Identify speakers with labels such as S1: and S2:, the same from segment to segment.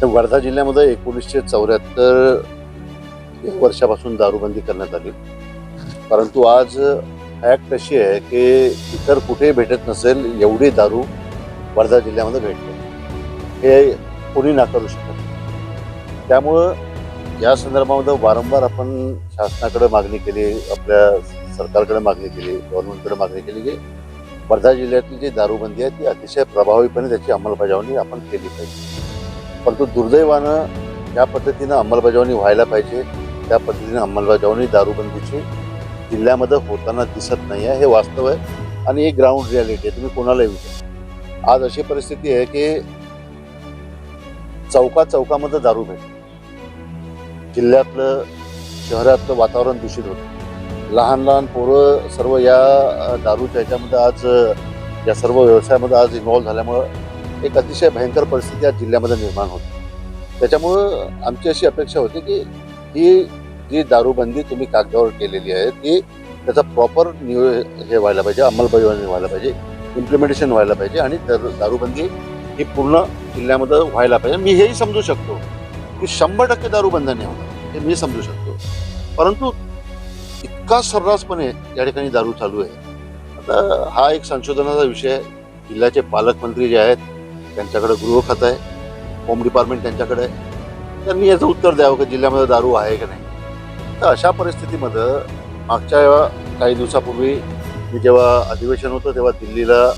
S1: तर वर्धा जिल्ह्यामध्ये एकोणीसशे चौऱ्याहत्तर वर्षापासून दारूबंदी करण्यात आली. परंतु आज फॅक्ट अशी आहे की इतर कुठेही भेटत नसेल एवढी दारू वर्धा जिल्ह्यामध्ये भेटते. हे कोणी नाकारू शकत त्यामुळं या संदर्भामध्ये वारंवार आपण शासनाकडे मागणी केली आपल्या सरकारकडे मागणी केली गव्हर्नमेंटकडे मागणी केली की वर्धा जिल्ह्यातली जी दारूबंदी आहे ती अतिशय प्रभावीपणे त्याची अंमलबजावणी आपण केली पाहिजे. परंतु दुर्दैवानं या पद्धतीनं अंमलबजावणी व्हायला पाहिजे. त्या पद्धतीनं अंमलबजावणी दारूबंदीची जिल्ह्यामध्ये होताना दिसत नाही आहे हे वास्तव आहे आणि एक ग्राउंड रियालिटी आहे. तुम्ही कोणालाही विचार. आज अशी परिस्थिती आहे की चौका चौकामध्ये दारू भेटते. जिल्ह्यातलं शहरातलं वातावरण दूषित होतं. लहान लहान पोरं सर्व या दारूच्या ह्याच्यामध्ये आज या सर्व व्यवसायामध्ये आज इन्व्हॉल्व्ह झाल्यामुळं एक अतिशय भयंकर परिस्थिती या जिल्ह्यामध्ये निर्माण होती. त्याच्यामुळं आमची अशी अपेक्षा होती की ही जी दारूबंदी तुम्ही कागदावर केलेली आहे ती त्याचा प्रॉपर नियो हे व्हायला पाहिजे अंमलबजावणी व्हायला पाहिजे इम्प्लिमेंटेशन व्हायला पाहिजे आणि दारूबंदी ही पूर्ण जिल्ह्यामध्ये व्हायला पाहिजे. मी हेही समजू शकतो की शंभर टक्के दारूबंद नाही होणार हे मी समजू शकतो. परंतु इतका सर्रासपणे या ठिकाणी दारू चालू आहे. आता हा एक संशोधनाचा विषय आहे. जिल्ह्याचे पालकमंत्री जे आहेत त्यांच्याकडे गृह खातं आहे. होम डिपार्टमेंट त्यांच्याकडे आहे. त्यांनी याचं उत्तर द्यावं की जिल्ह्यामध्ये दारू आहे की नाही. तर अशा परिस्थितीमध्ये मागच्या काही दिवसापूर्वी मी जेव्हा अधिवेशन होतं तेव्हा दिल्लीला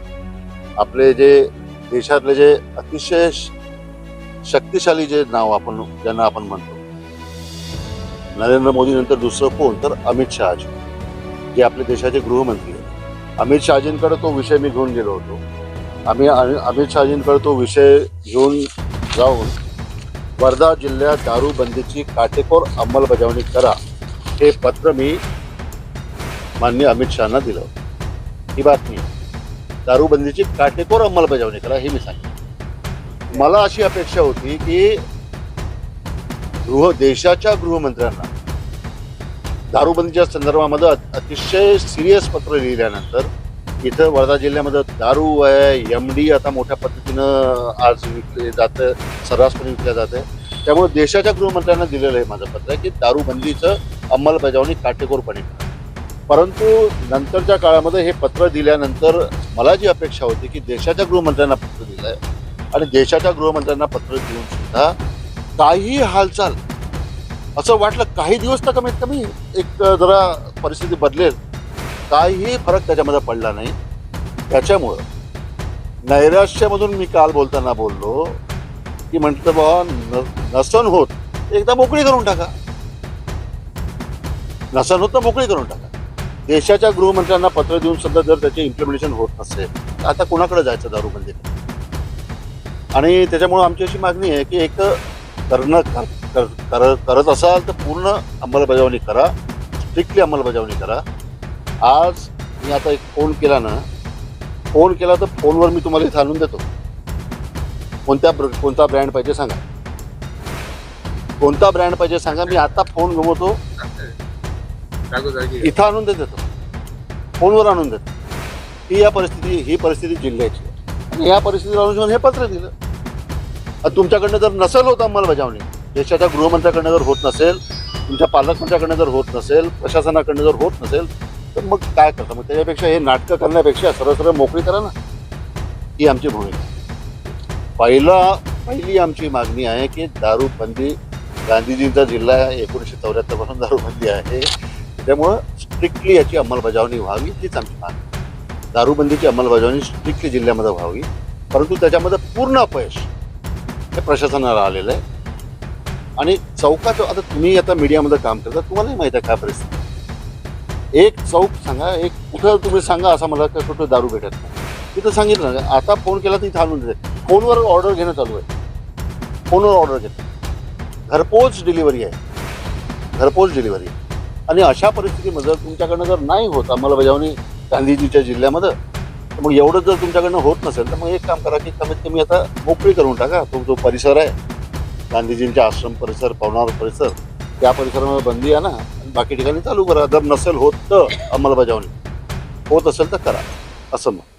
S1: आपले जे देशातले जे अतिशय शक्तिशाली जे नाव आपण ज्यांना आपण म्हणतो. नरेंद्र मोदी नंतर दुसरं कोण? तर अमित शहाजी. जे आपल्या देशाचे गृहमंत्री आहेत. अमित शहाजींकडे तो विषय मी घेऊन गेलो होतो. आम्ही अमित शहाजींकडे तो विषय घेऊन जाऊन वर्धा जिल्ह्यात दारूबंदीची काटेकोर अंमलबजावणी करा हे पत्र मी माननीय अमित शहाना दिलं. ही बातमी. दारूबंदीची काटेकोर अंमलबजावणी करा हे मी सांगितलं मला अशी अपेक्षा होती की गृह देशाच्या गृहमंत्र्यांना दारूबंदीच्या संदर्भामध्ये अतिशय सिरियस पत्र लिहिल्यानंतर इथं वर्धा जिल्ह्यामध्ये दारू आहे एम डी आता मोठ्या पद्धतीनं आज विकले जातं सर्रासपणे विकल्या जाते. त्यामुळे देशाच्या गृहमंत्र्यांना दिलेलं आहे माझं पत्र की दारूबंदीचं अंमलबजावणी काटेकोरपणे परंतु नंतरच्या काळामध्ये हे पत्र दिल्यानंतर मला जी अपेक्षा होती की देशाच्या गृहमंत्र्यांना पत्र दिलं आहे आणि देशाच्या गृहमंत्र्यांना पत्र देऊन सुद्धा काही हालचाल असं वाटलं काही दिवस तर कमीत कमी एक जरा परिस्थिती बदलेल. काहीही फरक त्याच्यामध्ये पडला नाही. त्याच्यामुळं नैराश्यामधून मी काल बोलताना बोललो की म्हटलं बाबा नसन होत एकदा मोकळी करून टाका. नसन होत तर मोकळी करून टाका. देशाच्या गृहमंत्र्यांना पत्र देऊन सुद्धा जर त्याचे इम्प्लिमेंटेशन होत नसेल तर आता कोणाकडे जायचं दारूबंदी म्हणजे? आणि त्याच्यामुळं आमची अशी मागणी आहे की एक करणं कर, कर, करत असाल तर पूर्ण अंमलबजावणी करा स्ट्रिक्टली अंमलबजावणी करा. आज मी आता एक फोन केला ना फोन केला तर फोनवर मी तुम्हाला इथं आणून देतो. कोणत्या ब्र- कोणता ब्रँड पाहिजे सांगा. कोणता ब्रँड पाहिजे सांगा मी आता फोन गमवतो. इथं आणून देत. देतो फोनवर आणून देतो. ही या परिस्थिती ही परिस्थिती जिल्ह्याची. आणि या परिस्थितीला अनुसरून हे पत्र दिलं. आता तुमच्याकडनं जर नसेल होत अंमलबजावणी देशाच्या गृहमंत्र्याकडनं जर होत नसेल तुमच्या पालकमंत्र्याकडनं जर होत नसेल प्रशासनाकडनं जर होत नसेल तर मग काय करता? मग त्याच्यापेक्षा हे नाटकं करण्यापेक्षा सरळ सरळ मोकळी करा ना. ही आमची भूमिका. पहिला पहिली आमची मागणी आहे की दारूबंदी गांधीजींचा जिल्हा एकोणीसशे चौऱ्याहत्तरपासून दारूबंदी आहे. त्यामुळं स्ट्रिक्टली याची अंमलबजावणी व्हावी हीच आमची मागणी. दारूबंदीची अंमलबजावणी स्ट्रिक्टली जिल्ह्यामध्ये व्हावी. परंतु त्याच्यामध्ये पूर्ण अपयश हे प्रशासनाला आलेलं आहे. आणि चौकात आता तुम्ही आता मीडियामध्ये काम करता तुम्हालाही माहीत आहे काय परिस्थिती. एक चौक सांगा एक कुठं तुम्ही सांगा असं मला का कुठं दारू भेटत नाही. तिथं सांगितलं ना आता फोन केला तर इथं आणून देते. फोनवर ऑर्डर घेणं चालू आहे. फोनवर ऑर्डर घेते. घरपोच डिलिव्हरी आहे. घरपोच डिलिव्हरी आहे. आणि अशा परिस्थितीमध्ये जर तुमच्याकडनं जर नाही होत अंमलबजावणी गांधीजीच्या जिल्ह्यामध्ये तर मग एवढं जर तुमच्याकडनं होत नसेल तर मग एक काम करा की कमीत कमी आता मोकळी करून टाका. तो जो परिसर आहे गांधीजींचा आश्रम परिसर पवनार परिसर त्या परिसरामध्ये बंदी आहे ना. बाकी ठिकाणी चालू करा. जर नसेल होत तर अंमलबजावणी. होत असेल तर करा. असं मग